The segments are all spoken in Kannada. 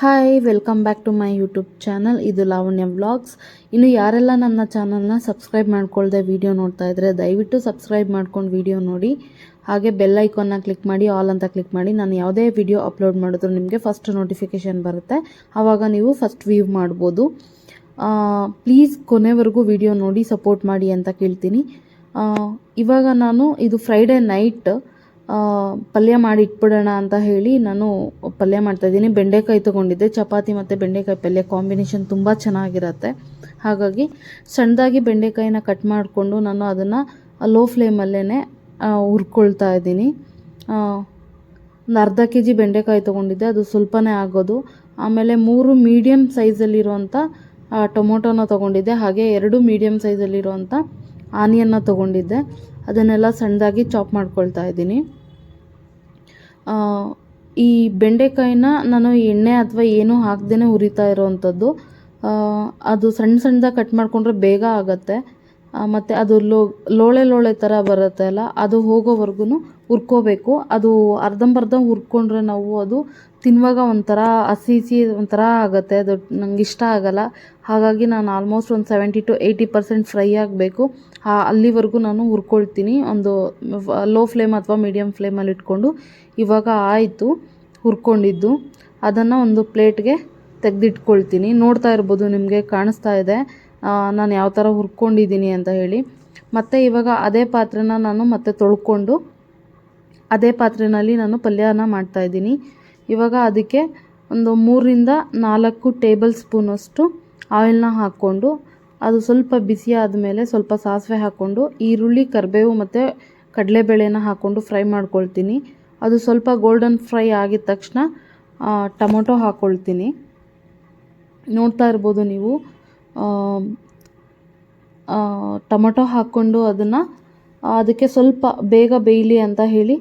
Hi welcome back to my YouTube channel ಇದು ಲಾವಣ್ಯ ವ್ಲಾಗ್ಸ್ ಇನ್ನು ಯಾರೆಲ್ಲ ನನ್ನ ಚಾನಲ್ನ ಸಬ್ಸ್ಕ್ರೈಬ್ ಮಾಡ್ಕೊಳ್ದೆ ವಿಡಿಯೋ ನೋಡ್ತಾ ಇದ್ದರೆ ದಯವಿಟ್ಟು ಸಬ್ಸ್ಕ್ರೈಬ್ ಮಾಡ್ಕೊಂಡು ವಿಡಿಯೋ ನೋಡಿ. ಹಾಗೆ ಬೆಲ್ ಐಕಾನ್ನ ಕ್ಲಿಕ್ ಮಾಡಿ ಆಲ್ ಅಂತ ಕ್ಲಿಕ್ ಮಾಡಿ. ನಾನು ಯಾವುದೇ ವಿಡಿಯೋ ಅಪ್ಲೋಡ್ ಮಾಡಿದ್ರು ನಿಮಗೆ ಫಸ್ಟ್ ನೋಟಿಫಿಕೇಷನ್ ಬರುತ್ತೆ. ಆವಾಗ ನೀವು ಫಸ್ಟ್ ವ್ಯೂ ಮಾಡ್ಬೋದು. ಪ್ಲೀಸ್ ಕೊನೆವರೆಗೂ ವಿಡಿಯೋ ನೋಡಿ ಸಪೋರ್ಟ್ ಮಾಡಿ ಅಂತ ಕೇಳ್ತೀನಿ. ಇವಾಗ ನಾನು ಇದು ಫ್ರೈಡೇ ನೈಟ್ ಪಲ್ಯ ಮಾಡಿ ಇಟ್ಬಿಡೋಣ ಅಂತ ಹೇಳಿ ನಾನು ಪಲ್ಯ ಮಾಡ್ತಾ ಇದ್ದೀನಿ. ಬೆಂಡೆಕಾಯಿ ತೊಗೊಂಡಿದ್ದೆ. ಚಪಾತಿ ಮತ್ತು ಬೆಂಡೆಕಾಯಿ ಪಲ್ಯ ಕಾಂಬಿನೇಷನ್ ತುಂಬ ಚೆನ್ನಾಗಿರತ್ತೆ. ಹಾಗಾಗಿ ಸಣ್ಣದಾಗಿ ಬೆಂಡೆಕಾಯಿನ ಕಟ್ ಮಾಡಿಕೊಂಡು ನಾನು ಅದನ್ನು ಲೋ ಫ್ಲೇಮಲ್ಲೇ ಹುರ್ಕೊಳ್ತಾ ಇದ್ದೀನಿ. ಒಂದು ಅರ್ಧ ಕೆ ಜಿ ಬೆಂಡೆಕಾಯಿ ತೊಗೊಂಡಿದ್ದೆ. ಅದು ಸ್ವಲ್ಪನೇ ಆಗೋದು. ಆಮೇಲೆ ಮೂರು ಮೀಡಿಯಮ್ ಸೈಜಲ್ಲಿರುವಂಥ ಟೊಮೊಟೊನ ತೊಗೊಂಡಿದ್ದೆ. ಹಾಗೆ ಎರಡು ಮೀಡಿಯಮ್ ಸೈಜಲ್ಲಿರುವಂಥ ಆನಿಯನ್ನ ತೊಗೊಂಡಿದ್ದೆ. ಅದನ್ನೆಲ್ಲ ಸಣ್ಣದಾಗಿ ಚಾಪ್ ಮಾಡ್ಕೊಳ್ತಾ ಇದ್ದೀನಿ. ಈ ಬೆಂಡೆಕಾಯಿನ ನಾನು ಎಣ್ಣೆ ಅಥವಾ ಏನೂ ಹಾಕ್ದೇ ಹುರಿತಾ ಇರೋವಂಥದ್ದು ಅದು ಸಣ್ಣ ಸಣ್ಣದಾಗಿ ಕಟ್ ಮಾಡಿಕೊಂಡ್ರೆ ಬೇಗ ಆಗುತ್ತೆ. ಮತ್ತು ಅದು ಲೋ, ಲೋಳೆ ಲೋಳೆ ಥರ ಬರುತ್ತೆ ಅಲ್ಲ? ಅದು ಹೋಗೋವರೆಗೂ ಹುರ್ಕೋಬೇಕು. ಅದು ಅರ್ಧಂಬರ್ಧ ಹುರ್ಕೊಂಡ್ರೆ ನಾವು ಅದು ತಿನ್ನುವಾಗ ಒಂಥರ ಹಸಿ ಹಸಿ ಒಂಥರ ಆಗುತ್ತೆ. ಅದು ನಂಗೆ ಇಷ್ಟ ಆಗಲ್ಲ. ಹಾಗಾಗಿ ನಾನು ಆಲ್ಮೋಸ್ಟ್ ಒಂದು seventy to eighty percent fry ಆಗಬೇಕು. ಅಲ್ಲಿವರೆಗೂ ನಾನು ಹುರ್ಕೊಳ್ತೀನಿ. ಒಂದು ಲೋ ಫ್ಲೇಮ್ ಅಥವಾ ಮೀಡಿಯಮ್ ಫ್ಲೇಮಲ್ಲಿ ಇಟ್ಕೊಂಡು ಇವಾಗ ಆಯಿತು ಹುರ್ಕೊಂಡಿದ್ದು. ಅದನ್ನು ಒಂದು ಪ್ಲೇಟ್ಗೆ ತೆಗೆದಿಟ್ಕೊಳ್ತೀನಿ. ನೋಡ್ತಾ ಇರ್ಬೋದು, ನಿಮಗೆ ಕಾಣಿಸ್ತಾ ಇದೆ. ನಾನು ಯಾವ ಥರ ಹುರ್ಕೊಂಡಿದ್ದೀನಿ ಅಂತ ಹೇಳಿ. ಮತ್ತು ಇವಾಗ ಅದೇ ಪಾತ್ರೆನ ನಾನು ಮತ್ತೆ ತೊಳ್ಕೊಂಡು, ಅದೇ ಪಾತ್ರೆಯಲ್ಲಿ ನಾನು ಪಲ್ಯನ ಮಾಡ್ತಾಯಿದ್ದೀನಿ ಇವಾಗ ಅದಕ್ಕೆ ಒಂದು ಮೂರರಿಂದ ನಾಲ್ಕು ಟೇಬಲ್ ಸ್ಪೂನಷ್ಟು ಆಯಿಲ್ನ ಹಾಕ್ಕೊಂಡು, ಅದು ಸ್ವಲ್ಪ ಬಿಸಿ ಆದಮೇಲೆ ಸ್ವಲ್ಪ ಸಾಸಿವೆ ಹಾಕ್ಕೊಂಡು, ಈರುಳ್ಳಿ, ಕರಿಬೇವು ಮತ್ತು ಕಡಲೆಬೇಳೆನ ಹಾಕ್ಕೊಂಡು ಫ್ರೈ ಮಾಡ್ಕೊಳ್ತೀನಿ. ಅದು ಸ್ವಲ್ಪ ಗೋಲ್ಡನ್ ಫ್ರೈ ಆಗಿದ ತಕ್ಷಣ ಟೊಮೊಟೊ ಹಾಕ್ಕೊಳ್ತೀನಿ ನೋಡ್ತಾ ಇರ್ಬೋದು ನೀವು. ಟೊಮೊಟೊ ಹಾಕ್ಕೊಂಡು ಅದನ್ನು ಅದಕ್ಕೆ ಸ್ವಲ್ಪ ಬೇಗ ಬೇಯಲಿ ಅಂತ ಹೇಳಿ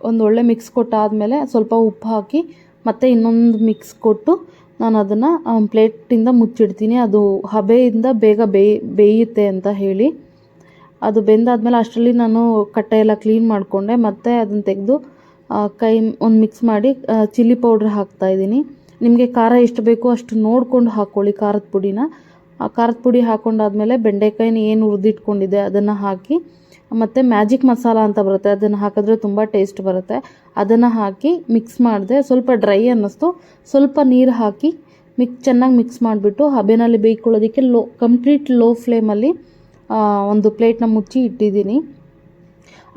ಒಂದು ಒಳ್ಳೆ ಮಿಕ್ಸ್ ಕೊಟ್ಟಾದಮೇಲೆ ಸ್ವಲ್ಪ ಉಪ್ಪು ಹಾಕಿ, ಮತ್ತೆ ಇನ್ನೊಂದು ಮಿಕ್ಸ್ ಕೊಟ್ಟು ನಾನು ಅದನ್ನು ಪ್ಲೇಟಿಂದ ಮುಚ್ಚಿಡ್ತೀನಿ. ಅದು ಹಬೆಯಿಂದ ಬೇಗ ಬೇಯ್, ಬೇಯುತ್ತೆ ಅಂತ ಹೇಳಿ. ಅದು ಬೆಂದಾದ್ಮೇಲೆ ಅಷ್ಟರಲ್ಲಿ ನಾನು ಕಟ್ಟೆ ಕ್ಲೀನ್ ಮಾಡಿಕೊಂಡೆ. ಮತ್ತೆ ಅದನ್ನು ತೆಗೆದು ಕೈ, ಒಂದು ಮಿಕ್ಸ್ ಮಾಡಿ ಚಿಲ್ಲಿ ಪೌಡ್ರ್ ಹಾಕ್ತಾಯಿದ್ದೀನಿ ನಿಮಗೆ ಖಾರ ಎಷ್ಟು ಬೇಕೋ ಅಷ್ಟು ನೋಡಿಕೊಂಡು ಹಾಕ್ಕೊಳ್ಳಿ ಖಾರದ ಪುಡಿನ. ಆ ಖಾರದ ಪುಡಿ ಹಾಕ್ಕೊಂಡಾದ್ಮೇಲೆ ಬೆಂಡೆಕಾಯಿನ ಏನು ಉರಿದಿಟ್ಕೊಂಡಿದೆ ಅದನ್ನು ಹಾಕಿ, ಮತ್ತು ಮ್ಯಾಜಿಕ್ ಮಸಾಲ ಅಂತ ಬರುತ್ತೆ, ಅದನ್ನು ಹಾಕಿದ್ರೆ ತುಂಬ ಟೇಸ್ಟ್ ಬರುತ್ತೆ. ಅದನ್ನು ಹಾಕಿ ಮಿಕ್ಸ್ ಮಾಡಿದೆ, ಸ್ವಲ್ಪ ಡ್ರೈ ಅನ್ನಿಸ್ತು. ಸ್ವಲ್ಪ ನೀರು ಹಾಕಿ ಮಿಕ್, ಚೆನ್ನಾಗಿ ಮಿಕ್ಸ್ ಮಾಡಿಬಿಟ್ಟು ಹಬೆನಲ್ಲಿ ಬೇಯ್ಕೊಳ್ಳೋದಕ್ಕೆ ಲೋ, ಕಂಪ್ಲೀಟ್ ಲೋ ಫ್ಲೇಮಲ್ಲಿ ಒಂದು ಪ್ಲೇಟ್ನ ಮುಚ್ಚಿ ಇಟ್ಟಿದ್ದೀನಿ.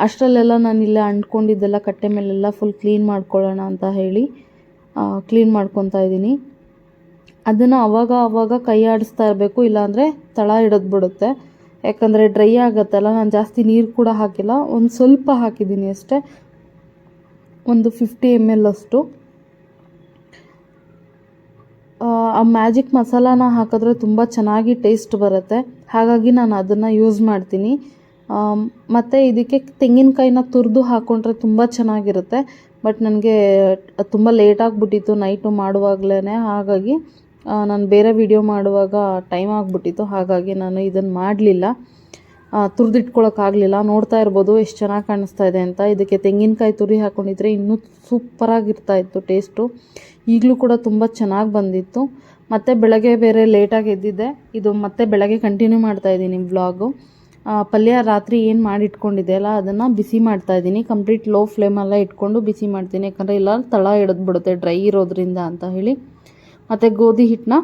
ಅಷ್ಟರಲ್ಲೆಲ್ಲ ನಾನು ಇಲ್ಲೇ ಅಂಟ್ಕೊಂಡಿದ್ದೆಲ್ಲ ಕಟ್ಟೆ ಮೇಲೆಲ್ಲ ಫುಲ್ ಕ್ಲೀನ್ ಮಾಡ್ಕೊಳ್ಳೋಣ ಅಂತ ಹೇಳಿ ಕ್ಲೀನ್ ಮಾಡ್ಕೊತಾ ಇದ್ದೀನಿ. ಅದನ್ನು ಅವಾಗ ಅವಾಗ ಕೈ ಆಡಿಸ್ತಾ ಇರಬೇಕು ಇಲ್ಲಾಂದರೆ ತಳ ಹಿಡಿದು ಬಿಡುತ್ತೆ. ಯಾಕಂದರೆ ಡ್ರೈ ಆಗುತ್ತಲ್ಲ ನಾನು ಜಾಸ್ತಿ ನೀರು ಕೂಡ ಹಾಕಿಲ್ಲ. ಒಂದು ಸ್ವಲ್ಪ ಹಾಕಿದ್ದೀನಿ ಅಷ್ಟೇ. ಒಂದು ಫಿಫ್ಟಿ ಎಂ ಎಲ್ ಅಷ್ಟು. ಆ, ಮ್ಯಾಜಿಕ್ ಮಸಾಲಾನ ಹಾಕಿದ್ರೆ ತುಂಬ ಚೆನ್ನಾಗಿ ಟೇಸ್ಟ್ ಬರುತ್ತೆ. ಹಾಗಾಗಿ ನಾನು ಅದನ್ನು ಯೂಸ್ ಮಾಡ್ತೀನಿ. ಮತ್ತು ಇದಕ್ಕೆ ತೆಂಗಿನಕಾಯಿನ ತುರಿದು ಹಾಕ್ಕೊಂಡ್ರೆ ತುಂಬ ಚೆನ್ನಾಗಿರುತ್ತೆ. ಬಟ್ ನನಗೆ ತುಂಬ ಲೇಟ್ ಆಗಿಬಿಟ್ಟಿತ್ತು ನೈಟು ಮಾಡುವಾಗಲೇ ಹಾಗಾಗಿ ನಾನು ಬೇರೆ ವಿಡಿಯೋ ಮಾಡುವಾಗ ಟೈಮ್ ಆಗಿಬಿಟ್ಟಿತ್ತು. ಹಾಗಾಗಿ ನಾನು ಇದನ್ನು ಮಾಡಲಿಲ್ಲ. ತುರಿದಿಟ್ಕೊಳಕ್ಕಾಗಲಿಲ್ಲ ನೋಡ್ತಾ ಇರ್ಬೋದು ಎಷ್ಟು ಚೆನ್ನಾಗಿ ಕಾಣಿಸ್ತಾ ಇದೆ ಅಂತ. ಇದಕ್ಕೆ ತೆಂಗಿನಕಾಯಿ ತುರಿ ಹಾಕ್ಕೊಂಡಿದ್ರೆ ಇನ್ನೂ ಸೂಪರಾಗಿರ್ತಾ ಇತ್ತು ಟೇಸ್ಟು ಈಗಲೂ ಕೂಡ ತುಂಬ ಚೆನ್ನಾಗಿ ಬಂದಿತ್ತು. ಮತ್ತು ಬೆಳಗ್ಗೆ ಬೇರೆ ಲೇಟಾಗಿ ಎದ್ದಿದ್ದೆ. ಇದು ಮತ್ತೆ ಬೆಳಗ್ಗೆ ಕಂಟಿನ್ಯೂ ಮಾಡ್ತಾ ಇದ್ದೀನಿ ವ್ಲಾಗು ಪಲ್ಯ ರಾತ್ರಿ ಏನು ಮಾಡಿ ಇಟ್ಕೊಂಡಿದ್ದೆ ಅಲ್ಲ, ಅದನ್ನು ಬಿಸಿ ಮಾಡ್ತಾ ಇದ್ದೀನಿ. ಕಂಪ್ಲೀಟ್ ಲೋ ಫ್ಲೇಮಲ್ಲೇ ಇಟ್ಕೊಂಡು ಬಿಸಿ ಮಾಡ್ತೀನಿ. ಯಾಕಂದರೆ ಇಲ್ಲ, ತಳ ಹಿಡಿದು ಬಿಡುತ್ತೆ ಡ್ರೈ ಇರೋದ್ರಿಂದ ಅಂತ ಹೇಳಿ. ಮತ್ತು ಗೋಧಿ ಹಿಟ್ಟನ್ನ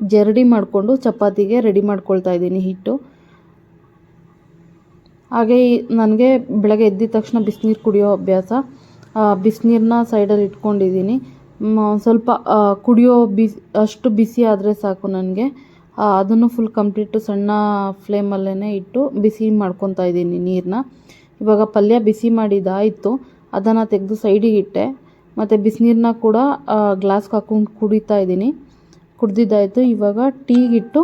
ಜರಡಿ ಮಾಡಿಕೊಂಡು ಚಪಾತಿಗೆ ರೆಡಿ ಮಾಡ್ಕೊಳ್ತಾ ಇದ್ದೀನಿ ಹಿಟ್ಟು. ಹಾಗೆ ನನಗೆ ಬೆಳಗ್ಗೆ ಎದ್ದಿದ ತಕ್ಷಣ ಬಿಸಿನೀರು ಕುಡಿಯೋ ಅಭ್ಯಾಸ. ಬಿಸಿನೀರನ್ನ ಸೈಡಲ್ಲಿ ಇಟ್ಕೊಂಡಿದ್ದೀನಿ. ಸ್ವಲ್ಪ ಕುಡಿಯೋ ಬಿಸಿ, ಅಷ್ಟು ಬಿಸಿ ಆದರೆ ಸಾಕು ನನಗೆ. ಅದನ್ನು ಫುಲ್ ಕಂಪ್ಲೀಟು ಸಣ್ಣ ಫ್ಲೇಮಲ್ಲೇ ಇಟ್ಟು ಬಿಸಿ ಮಾಡ್ಕೊತಾ ಇದ್ದೀನಿ ನೀರನ್ನ ಇವಾಗ ಪಲ್ಯ ಬಿಸಿ ಮಾಡಿದ್ದಾಯಿತು ಅದನ್ನು ತೆಗೆದು ಸೈಡಿಗೆ ಇಟ್ಟೆ. ಮತ್ತು ಬಿಸಿನೀರನ್ನ ಕೂಡ ಗ್ಲಾಸ್ಗೆ ಹಾಕ್ಕೊಂಡು ಕುಡಿತಾ ಇದ್ದೀನಿ. ಕುಡ್ದಿದ್ದಾಯಿತು. ಇವಾಗ ಟೀಗಿಟ್ಟು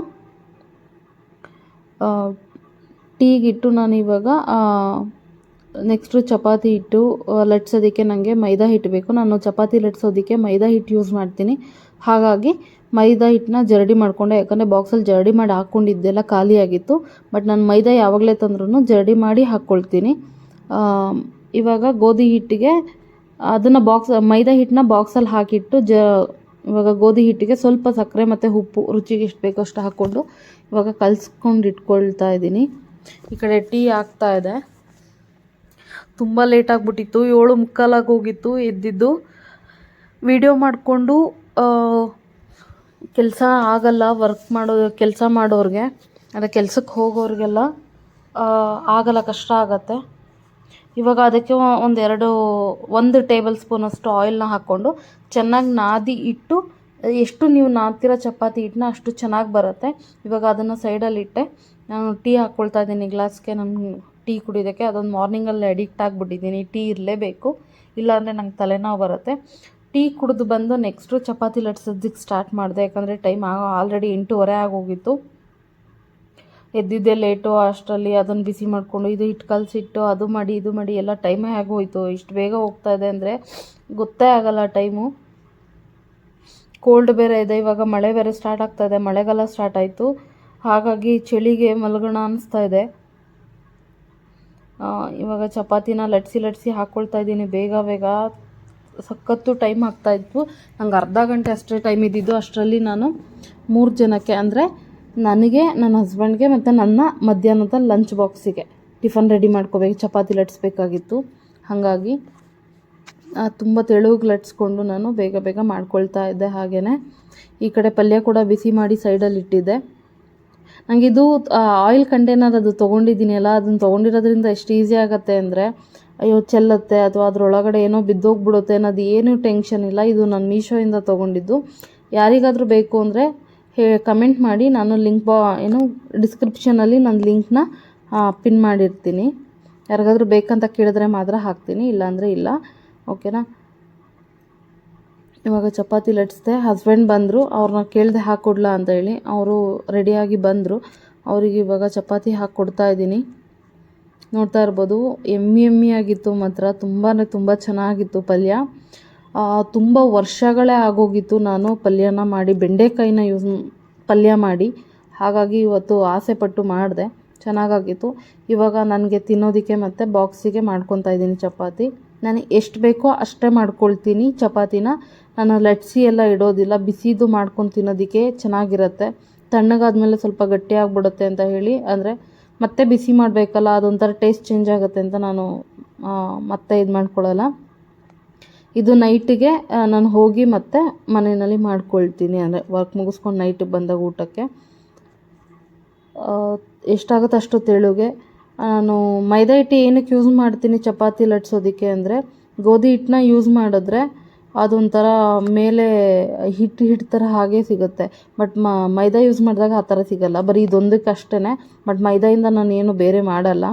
ಟೀಗಿಟ್ಟು ನಾನು ಇವಾಗ ನೆಕ್ಸ್ಟು ಚಪಾತಿ ಹಿಟ್ಟು ಆ, ಲಟ್ಸೋದಕ್ಕೆ ನನಗೆ ಮೈದಾ ಹಿಟ್ಟು ಬೇಕು. ನಾನು ಚಪಾತಿ ಲಟ್ಸೋದಕ್ಕೆ ಮೈದಾ ಹಿಟ್ಟು ಯೂಸ್ ಮಾಡ್ತೀನಿ. ಹಾಗಾಗಿ ಮೈದಾ ಹಿಟ್ಟನ್ನ ಜರಡಿ ಮಾಡಿಕೊಂಡೆ. ಯಾಕಂದರೆ ಬಾಕ್ಸಲ್ಲಿ ಜರಡಿ ಮಾಡಿ ಹಾಕ್ಕೊಂಡಿದ್ದೆಲ್ಲ ಖಾಲಿಯಾಗಿತ್ತು ಬಟ್ ನಾನು ಮೈದಾ ಯಾವಾಗಲೇ ತಂದ್ರೂ ಜರಡಿ ಮಾಡಿ ಹಾಕ್ಕೊಳ್ತೀನಿ ಇವಾಗ ಗೋಧಿ ಹಿಟ್ಟಿಗೆ ಅದನ್ನು ಬಾಕ್ಸ್ ಮೈದಾ ಹಿಟ್ಟನ್ನ ಬಾಕ್ಸಲ್ಲಿ ಹಾಕಿಟ್ಟು ಜ, ಇವಾಗ ಗೋಧಿ ಹಿಟ್ಟಿಗೆ ಸ್ವಲ್ಪ ಸಕ್ಕರೆ ಮತ್ತು ಉಪ್ಪು, ರುಚಿಗೆ ಎಷ್ಟು ಬೇಕೋ ಅಷ್ಟು ಹಾಕ್ಕೊಂಡು ಇವಾಗ ಕಲಿಸ್ಕೊಂಡು ಇಟ್ಕೊಳ್ತಾ ಇದ್ದೀನಿ. ಈ ಕಡೆ ಟೀ ಆಗ್ತಾ ಇದೆ. ತುಂಬ ಲೇಟ್ ಆಗಿಬಿಟ್ಟಿತ್ತು. ಏಳು ಮುಕ್ಕಾಲಾಗಿ ಹೋಗಿತ್ತು ಎದ್ದಿದ್ದು. ವಿಡಿಯೋ ಮಾಡಿಕೊಂಡು ಕೆಲಸ ಆಗಲ್ಲ ವರ್ಕ್ ಮಾಡೋ, ಕೆಲಸ ಮಾಡೋರಿಗೆ ಅದೇ ಕೆಲ್ಸಕ್ಕೆ ಹೋಗೋರಿಗೆಲ್ಲ ಆಗಲ್ಲ, ಕಷ್ಟ ಆಗತ್ತೆ. ಇವಾಗ ಅದಕ್ಕೆ ಒಂದೆರಡು, ಒಂದು ಟೇಬಲ್ ಸ್ಪೂನಷ್ಟು ಆಯಿಲ್ನ ಹಾಕ್ಕೊಂಡು ಚೆನ್ನಾಗಿ ನಾದಿ ಇಟ್ಟು, ಎಷ್ಟು ನೀವು ನಾದ್ತಿರೋ ಚಪಾತಿ ಹಿಟ್ಟನ್ನ ಅಷ್ಟು ಚೆನ್ನಾಗಿ ಬರುತ್ತೆ. ಇವಾಗ ಅದನ್ನು ಸೈಡಲ್ಲಿ ಇಟ್ಟೆ. ನಾನು ಟೀ ಹಾಕ್ಕೊಳ್ತಾ ಇದ್ದೀನಿ ಗ್ಲಾಸ್ಗೆ, ನಾನು ಟೀ ಕುಡಿಯೋದಕ್ಕೆ. ಅದೊಂದು ಮಾರ್ನಿಂಗಲ್ಲಿ ಅಡಿಕ್ಟ್ ಆಗಿಬಿಟ್ಟಿದ್ದೀನಿ. ಟೀ ಇರಲೇಬೇಕು. ಇಲ್ಲಾಂದರೆ ನಂಗೆ ತಲೆನೋವು ಬರುತ್ತೆ. ಟೀ ಕುಡಿದು ಬಂದು ನೆಕ್ಸ್ಟು ಚಪಾತಿ ಲಟ್ಸೋದಕ್ಕೆ ಸ್ಟಾರ್ಟ್ ಮಾಡಿದೆ. ಯಾಕಂದರೆ ಟೈಮ್ ಆಲ್ರೆಡಿ ಎಂಟೂವರೆ ಆಗೋಗಿತ್ತು. ಎದ್ದಿದ್ದೆ ಲೇಟು ಅಷ್ಟರಲ್ಲಿ ಅದನ್ನು ಬಿಸಿ ಮಾಡಿಕೊಂಡು ಇದು ಹಿಟ್ಟು ಕಲಸಿಟ್ಟು ಅದು ಮಾಡಿ ಇದು ಮಾಡಿ ಎಲ್ಲ ಟೈಮೇ ಆಗೋಯ್ತು. ಇಷ್ಟು ಬೇಗ ಹೋಗ್ತಾ ಇದೆ ಅಂದರೆ ಗೊತ್ತೇ ಆಗಲ್ಲ ಟೈಮು ಕೋಲ್ಡ್ ಬೇರೆ ಇದೆ, ಇವಾಗ ಮಳೆ ಬೇರೆ ಸ್ಟಾರ್ಟ್ ಆಗ್ತಾ ಇದೆ. ಮಳೆಗಾಲ ಸ್ಟಾರ್ಟ್ ಆಯಿತು. ಹಾಗಾಗಿ ಚಳಿಗೆ ಮಲಗೋಣ ಅನ್ನಿಸ್ತಾ ಇದೆ. ಇವಾಗ ಚಪಾತಿನ ಲಟ್ಸಿ ಲಟ್ಸಿ ಹಾಕ್ಕೊಳ್ತಾ ಇದ್ದೀನಿ. ಬೇಗ ಬೇಗ ಸಖತ್ತು ಟೈಮ್ ಆಗ್ತಾ ಇತ್ತು ನಂಗೆ ಅರ್ಧ ಗಂಟೆ ಅಷ್ಟೇ ಟೈಮ್ ಇದ್ದಿದ್ದು. ಅಷ್ಟರಲ್ಲಿ ನಾನು ಮೂರು ಜನಕ್ಕೆ ಅಂದರೆ ನನಗೆ, ನನ್ನ ಹಸ್ಬೆಂಡ್ಗೆ ಮತ್ತು ನನ್ನ ಮಧ್ಯಾಹ್ನದ ಲಂಚ್ ಬಾಕ್ಸಿಗೆ ಟಿಫನ್ ರೆಡಿ ಮಾಡ್ಕೋಬೇಕು. ಚಪಾತಿ ಲಟ್ಸ್ಬೇಕಾಗಿತ್ತು ಹಾಗಾಗಿ ತುಂಬ ತೆಳುಗೆ ಲಟ್ಸ್ಕೊಂಡು ನಾನು ಬೇಗ ಬೇಗ ಮಾಡ್ಕೊಳ್ತಾ ಇದ್ದೆ ಹಾಗೆಯೇ ಈ ಕಡೆ ಪಲ್ಯ ಕೂಡ ಬಿಸಿ ಮಾಡಿ ಸೈಡಲ್ಲಿ ಇಟ್ಟಿದ್ದೆ. ನನಗಿದು ಆಯಿಲ್ ಕಂಟೈನರ್ ಅದು ತೊಗೊಂಡಿದ್ದೀನಿ ಅಲ್ಲ ಅದನ್ನು ತೊಗೊಂಡಿರೋದ್ರಿಂದ ಎಷ್ಟು ಈಸಿ ಆಗುತ್ತೆ ಅಂದರೆ, ಅಯ್ಯೋ, ಚೆಲ್ಲತ್ತೆ, ಅಥವಾ ಅದರೊಳಗಡೆ ಏನೋ ಬಿದ್ದೋಗ್ಬಿಡುತ್ತೆ ಅನ್ನೋದು ಏನೂ ಟೆನ್ಷನ್ ಇಲ್ಲ. ಇದು ನಾನು ಮೀಶೋಯಿಂದ ತೊಗೊಂಡಿದ್ದು. ಯಾರಿಗಾದರೂ ಬೇಕು ಅಂದರೆ ಹೇ ಕಮೆಂಟ್ ಮಾಡಿ. ನಾನು ಲಿಂಕ್ ಬಾ, ಏನು ಡಿಸ್ಕ್ರಿಪ್ಷನಲ್ಲಿ ನಾನು ಲಿಂಕ್ನ ಪಿನ್ ಮಾಡಿರ್ತೀನಿ. ಯಾರಿಗಾದರೂ ಬೇಕಂತ ಕೇಳಿದ್ರೆ ಮಾತ್ರ ಹಾಕ್ತೀನಿ, ಇಲ್ಲಾಂದರೆ ಇಲ್ಲ. ಓಕೆನಾ ಇವಾಗ ಚಪಾತಿ ಲಟ್ಸ್ದೆ ಹಸ್ಬೆಂಡ್ ಬಂದರು ಅವ್ರನ್ನ ಕೇಳಿದೆ ಹಾಕ್ಕೊಡ್ಲಾ ಅಂತ ಹೇಳಿ ಅವರು ರೆಡಿಯಾಗಿ ಬಂದರು. ಅವರಿಗೆ ಇವಾಗ ಚಪಾತಿ ಹಾಕ್ಕೊಡ್ತಾ ಇದ್ದೀನಿ. ನೋಡ್ತಾ ಇರ್ಬೋದು, ಎಮ್ಮಿ ಎಮ್ಮಿ ಆಗಿತ್ತು ಮಾತ್ರ ತುಂಬಾ ತುಂಬ ಚೆನ್ನಾಗಿತ್ತು ಪಲ್ಯ. ತುಂಬ ವರ್ಷಗಳೇ ಆಗೋಗಿತ್ತು ನಾನು ಪಲ್ಯನ ಮಾಡಿ, ಬೆಂಡೆಕಾಯಿನ ಯೂಸ್ ಪಲ್ಯ ಮಾಡಿ. ಹಾಗಾಗಿ ಇವತ್ತು ಆಸೆ ಪಟ್ಟು ಮಾಡಿದೆ, ಚೆನ್ನಾಗಾಗಿತ್ತು. ಇವಾಗ ನನಗೆ ತಿನ್ನೋದಕ್ಕೆ ಮತ್ತು ಬಾಕ್ಸಿಗೆ ಮಾಡ್ಕೊತಾ ಇದ್ದೀನಿ ಚಪಾತಿ. ನನಗೆ ಎಷ್ಟು ಬೇಕೋ ಅಷ್ಟೇ ಮಾಡ್ಕೊಳ್ತೀನಿ ಚಪಾತಿನ. ನಾನು ಲಟ್ಸಿ ಎಲ್ಲ ಇಡೋದಿಲ್ಲ, ಬಿಸಿದು ಮಾಡ್ಕೊಂಡು ತಿನ್ನೋದಕ್ಕೆ ಚೆನ್ನಾಗಿರುತ್ತೆ. ತಣ್ಣಗಾದಮೇಲೆ ಸ್ವಲ್ಪ ಗಟ್ಟಿ ಆಗಿಬಿಡುತ್ತೆ ಅಂತ ಹೇಳಿ, ಅಂದರೆ ಮತ್ತೆ ಬಿಸಿ ಮಾಡಬೇಕಲ್ಲ, ಅದೊಂಥರ ಟೇಸ್ಟ್ ಚೇಂಜ್ ಆಗುತ್ತೆ ಅಂತ ನಾನು ಮತ್ತೆ ಇದು ಮಾಡ್ಕೊಳ್ಳಲ್ಲ ಇದು ನೈಟಿಗೆ ನಾನು ಹೋಗಿ ಮತ್ತೆ ಮನೆಯಲ್ಲಿ ಮಾಡ್ಕೊಳ್ತೀನಿ, ಅಂದರೆ ವರ್ಕ್ ಮುಗಿಸ್ಕೊಂಡು ನೈಟಿಗೆ ಬಂದಾಗ ಊಟಕ್ಕೆ. ಎಷ್ಟಾಗುತ್ತೆ ಅಷ್ಟು ತೆಳುಗೆ. ನಾನು ಮೈದಾ ಹಿಟ್ಟು ಏನಕ್ಕೆ ಯೂಸ್ ಮಾಡ್ತೀನಿ ಚಪಾತಿ ಲಟ್ಸೋದಕ್ಕೆ ಅಂದರೆ, ಗೋಧಿ ಹಿಟ್ಟನ್ನ ಯೂಸ್ ಮಾಡಿದ್ರೆ ಅದೊಂಥರ ಮೇಲೆ ಹಿಟ್ಟು ಹಿಟ್ಟು ಥರ ಹಾಗೆ ಸಿಗುತ್ತೆ. ಬಟ್ ಮೈದಾ ಯೂಸ್ ಮಾಡಿದಾಗ ಆ ಥರ ಸಿಗಲ್ಲ. ಬರೀ ಇದೊಂದಕ್ಕೆ ಅಷ್ಟೇ ಬಟ್ ಮೈದಾಯಿಂದ ನಾನು ಏನು ಬೇರೆ ಮಾಡಲ್ಲ.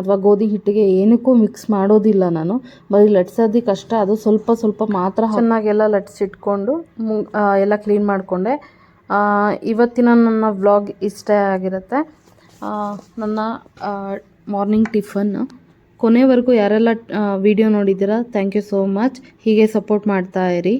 ಅಥವಾ ಗೋಧಿ ಹಿಟ್ಟಿಗೆ ಏನಕ್ಕೂ ಮಿಕ್ಸ್ ಮಾಡೋದಿಲ್ಲ ನಾನು. ಬರೀ ಲಟ್ಸೋದಕ್ಕೆ ಅಷ್ಟೇ ಅದು ಸ್ವಲ್ಪ ಸ್ವಲ್ಪ ಮಾತ್ರ ಚೆನ್ನಾಗೆಲ್ಲ ಲಟ್ಸಿಟ್ಕೊಂಡು ಮು ಎಲ್ಲ ಕ್ಲೀನ್ ಮಾಡಿಕೊಂಡೆ. ಇವತ್ತಿನ ನನ್ನ ವ್ಲಾಗ್ ಇಷ್ಟೇ ಆಗಿರುತ್ತೆ. ನನ್ನ ಮಾರ್ನಿಂಗ್ ಟಿಫನ್ ಕೊನೆವರೆಗೂ ಯಾರೆಲ್ಲ ವಿಡಿಯೋ ನೋಡಿದ್ದೀರಾ ಥ್ಯಾಂಕ್ ಯು ಸೋ ಮಚ್ ಹೀಗೆ ಸಪೋರ್ಟ್ ಮಾಡ್ತಾ ಇರಿ.